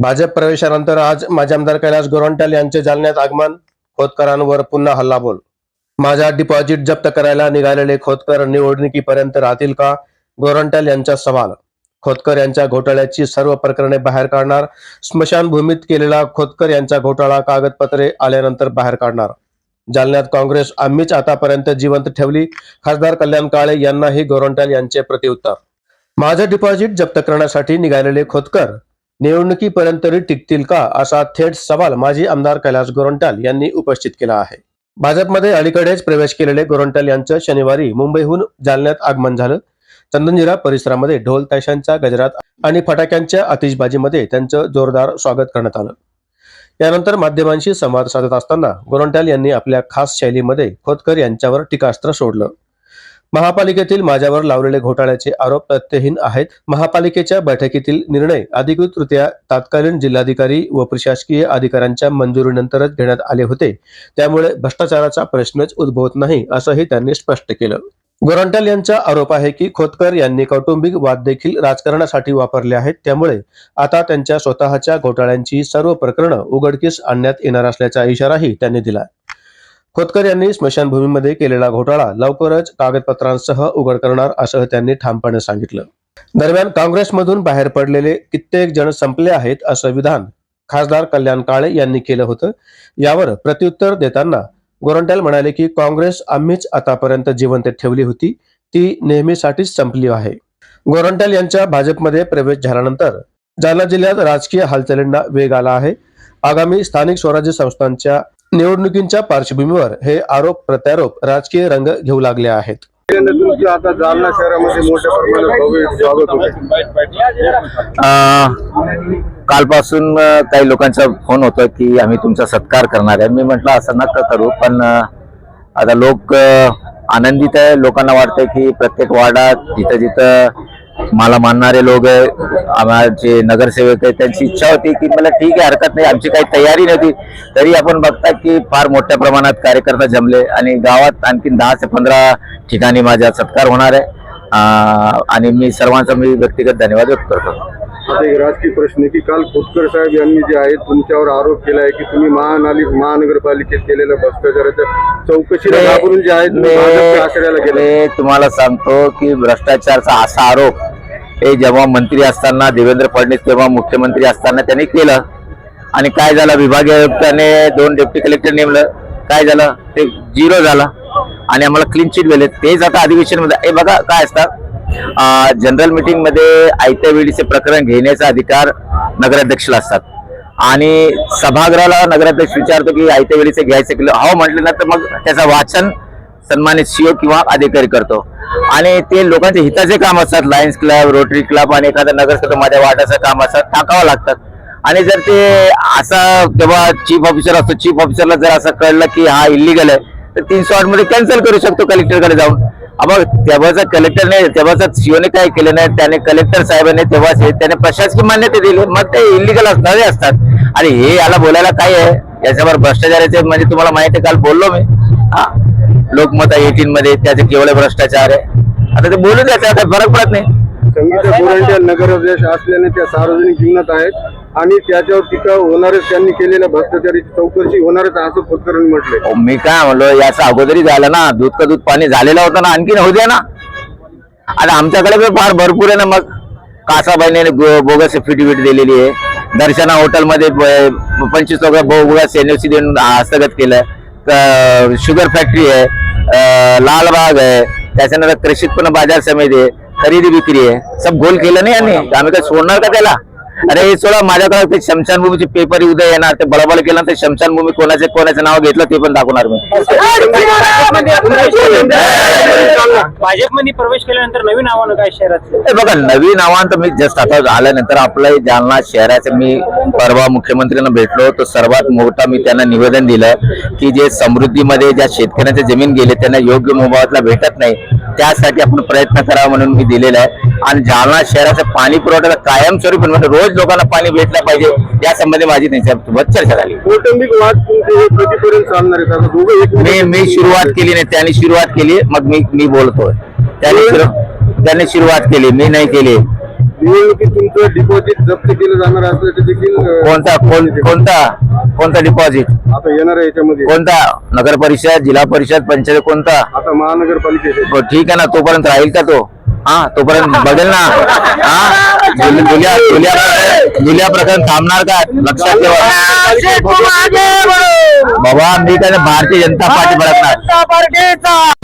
भाजप प्रवेशानंतर आज माजी आमदार कैलास गोरंट्याल यांचे जालन्यात आगमन. खोतकरांवर पुन्हा हल्लाबोल. माझा डिपॉझिट जप्त करायला निघालेले खोतकर निवडणुकीपर्यंत राहतील का? गोरंट्याल यांचा सवाल. खोतकर यांच्या घोटाळ्याची सर्व प्रकरणे बाहेर काढणार. स्मशानभूमीत केलेला खोतकर यांचा घोटाळा कागदपत्रे आल्यानंतर बाहेर काढणार. जालन्यात काँग्रेस आम्हीच आतापर्यंत जिवंत ठेवली. खासदार कल्याण काळे यांनाही गोरंट्याल यांचे प्रतिउत्तर माझं डिपॉझिट जप्त करण्यासाठी निघालेले खोतकर निवडणुकीपर्यंत तरी टिकतील का असा थेट सवाल माजी आमदार कैलास गोरंट्याल यांनी उपस्थित केला आहे. भाजपमध्ये अलीकडेच प्रवेश केलेले गोरंट्याल यांचं शनिवारी मुंबईहून जालन्यात आगमन झालं. चंदनजिरा परिसरामध्ये ढोल ताशांच्या गजरात आणि फटाक्यांच्या आतिषबाजीमध्ये त्यांचं जोरदार स्वागत करण्यात आलं. यानंतर माध्यमांशी संवाद साधत असताना गोरंट्याल यांनी आपल्या खास शैलीमध्ये खोतकर यांच्यावर टीकास्त्र सोडलं. महापालिकेतील माझ्यावर लावलेले घोटाळ्याचे आरोप तथ्यहीन आहेत. महापालिकेच्या बैठकीतील निर्णय अधिकृतरित्या तत्कालीन जिल्हाधिकारी व प्रशासकीय अधिकाऱ्यांच्या मंजुरीनंतरच घेण्यात आले होते. त्यामुळे भ्रष्टाचाराचा प्रश्नच उद्भवत नाही असंही त्यांनी स्पष्ट केलं. गोरंट्याल यांचा आरोप आहे की खोतकर यांनी कौटुंबिक वाद देखील राजकारणासाठी वापरले आहेत. त्यामुळे आता त्यांच्या स्वतःच्या घोटाळ्यांची सर्व प्रकरणं उघडकीस आणण्यात येणार असल्याचा इशाराही त्यांनी दिला. खोतकर यांनी स्मशानभूमीमध्ये केलेला घोटाळा लवकरच कागदपत्रांसह उघड करणार असं त्यांनी ठामपणे सांगितलं. दरम्यान काँग्रेसमधून बाहेर पडलेले कित्येक जण संपले आहेत असं विधान खासदार कल्याण काळे यांनी केलं होतं. यावर प्रत्युत्तर देताना गोरंट्याल म्हणाले की काँग्रेस आम्हीच आतापर्यंत जिवंत ठेवली होती. ती नेहमीसाठीच संपली आहे. गोरंट्याल यांच्या भाजपमध्ये प्रवेश झाल्यानंतर जालना जिल्ह्यात राजकीय हालचालींना वेग आला आहे. आगामी स्थानिक स्वराज्य संस्थांच्या निवडणुकींच्या पार्श्वभूमीवर हे आरोप प्रत्यारोप राजकीय रंग घेऊ लागले आहेत. आता जालना शहरामध्ये मोठ्या प्रमाणात स्वागत होते. कालपासून काही लोकांचा फोन होता की आम्ही तुमचा सत्कार करणार आहे. मी म्हटलं असं नका करू पण आता लोक आनंदित आहे. लोकांना वाटतंय की प्रत्येक वार्डात जिथं जिथं मला मानणारे लोक आहे आमचे नगरसेवक आहे त्यांची इच्छा होती की मला ठीक आहे हरकत नाही आमची काही तयारी नव्हती. तरी आपण बघता की फार मोठ्या प्रमाणात कार्यकर्ता जमले आणि गावात आणखीन दहा ते पंधरा ठिकाणी माझा सत्कार होणार आहे. आणि मी सर्वांचा मी व्यक्तिगत धन्यवाद व्यक्त करतो. एक राजकीय प्रश्न आहे की काल खोतकर साहेब यांनी जे आहे तुमच्यावर आरोप केला आहे की तुम्ही महानाली महानगरपालिकेत केलेल्या भ्रष्टाचाराच्या चौकशीला घाबरून जे आहे तुम्ही भाजपच्या आश्रयाला गेले. तुम्हाला सांगतो की भ्रष्टाचारचा असा आरोप हे जेव्हा मंत्री असताना देवेंद्र फडणवीस तेव्हा मुख्यमंत्री असताना त्यांनी केलं. आणि काय झालं? विभागीय आयुक्ताने दोन डेप्टी कलेक्टर नेमलं. काय झालं? ते झिरो झालं. आणि आम्हाला क्लीन चिट मिळेल. तेच आता अधिवेशनमध्ये हे बघा काय असतं. जनरल मिटिंगमध्ये आयत्या वेळीचे प्रकरण घेण्याचा अधिकार नगराध्यक्षला असतात. आणि सभागृहाला नगराध्यक्ष विचारतो की आयत्या वेळीचे घ्यायचे किलो हो म्हटलं ना तर मग त्याचं वाचन सन्मानित सीओ किंवा अधिकारी करतो. आणि ते लोकांचे हिताचे काम असतात. लायन्स क्लब रोटरी क्लब आणि एखादं नगरसेवक माझ्या वाटाचं काम असतात टाकावं लागतात. आणि जर ते असा तेव्हा चीफ ऑफिसर असतो चीफ ऑफिसरला जर असं कळलं की हा इलिगल आहे तर तीनशे आठमध्ये कॅन्सल करू शकतो कलेक्टरकडे जाऊन. मग तेव्हाचा कलेक्टरने तेव्हाचा सीओने काय केलं नाही त्याने कलेक्टर साहेबांनी हे त्याने प्रशासकीय मान्यता दिली मग ते इलिगल असणारे असतात. आणि हे याला बोलायला काय आहे? याच्यावर भ्रष्टाचाराचे म्हणजे तुम्हाला माहिती आहे, काल बोललो मी. हा. लोकमत एटीन मध्ये त्याचे केवळ भ्रष्टाचार आहे. आता ते बोलू द्या त्याचा काही फरक पडत नाही. संगीता नगराध्यक्ष असल्याने त्या सार्वजनिक जीवनात आहेत आणि त्याच्यावर टीका होणारच त्यांनी केलेल्या भ्रष्टाचाराची चौकशी होणारच असं खोतकरांनी म्हटलंय. अहो, मी काय म्हणलो याचा अगोदरी झालं ना दूध का दूध पाणी झालेलं होतं ना आणखीन होऊ द्या ना. आता आमच्याकडे पण फार भरपूर आहे ना मग. कासाबाईने गो- बोगस फिटविट दिलेली आहे. दर्शना हॉटेलमध्ये ब- पंचवीस लोक बोगस एनओसी देऊन हस्तगत केलं. शुगर फॅक्टरी आहे लालबाग आहे त्याच्यानंतर कृषी उत्पन्न बाजार समिती आहे खरेदी विक्री आहे सब गोल केलं नाही यांनी आम्ही काय सोडणार का त्याला अरे हे सोडा माझ्याकडे ते शमशानभूमीचे पेपर उद्या येणार. ते बळबळ केलं ते शमशानभूमी कोणाचे कोणाचं नाव घेतलं ते पण दाखवणार मी. भाजपमध्ये प्रवेश केल्यानंतर नवीन आव्हान काय शहरात हे बघा नवीन आव्हान तर मी जस्ट आता आल्यानंतर आपलं जालना शहराचं मी परवा मुख्यमंत्र्यांना भेटलो तर सर्वात मोठा मी त्यांना निवेदन दिलं की जे समृद्धीमध्ये ज्या शेतकऱ्यांच्या जमीन गेले त्यांना योग्य मोबदला भेटत नाही. त्यासाठी आपण प्रयत्न करावा म्हणून मी दिलेला आहे. आणि जालना शहराचं पाणी पुरवठा कायमस्वरूपी म्हणजे रोज लोकांना पाणी भेटलं पाहिजे या संबंधी माझी त्यांच्यासोबत चर्चा झाली. मी मी सुरुवात केली नाही त्यांनी सुरुवात केली मग मी मी बोलतोय. त्यांनी त्यांनी सुरुवात केली मी नाही केली. तुमचं डिपॉझिट जप्त केलं जाणार असल्याचं देखील कोणता? कोण कोणता? कोणता डिपॉझिट आता येणार आहे याच्यामध्ये. कोणता? नगर परिषद जिल्हा परिषद पंचायत कोणता? आता महानगरपालिकेचे. हो, ठीक आहे ना तोपर्यंत राहील का तो? हा तोपर्यंत बघेल ना. हा? जुल- जुल्या जुल्या प्रकरण- जुल्या प्रकरण थांबणार का? लक्षात ठेवा. बाबा मी काय भारतीय जनता पार्टी भडकणार.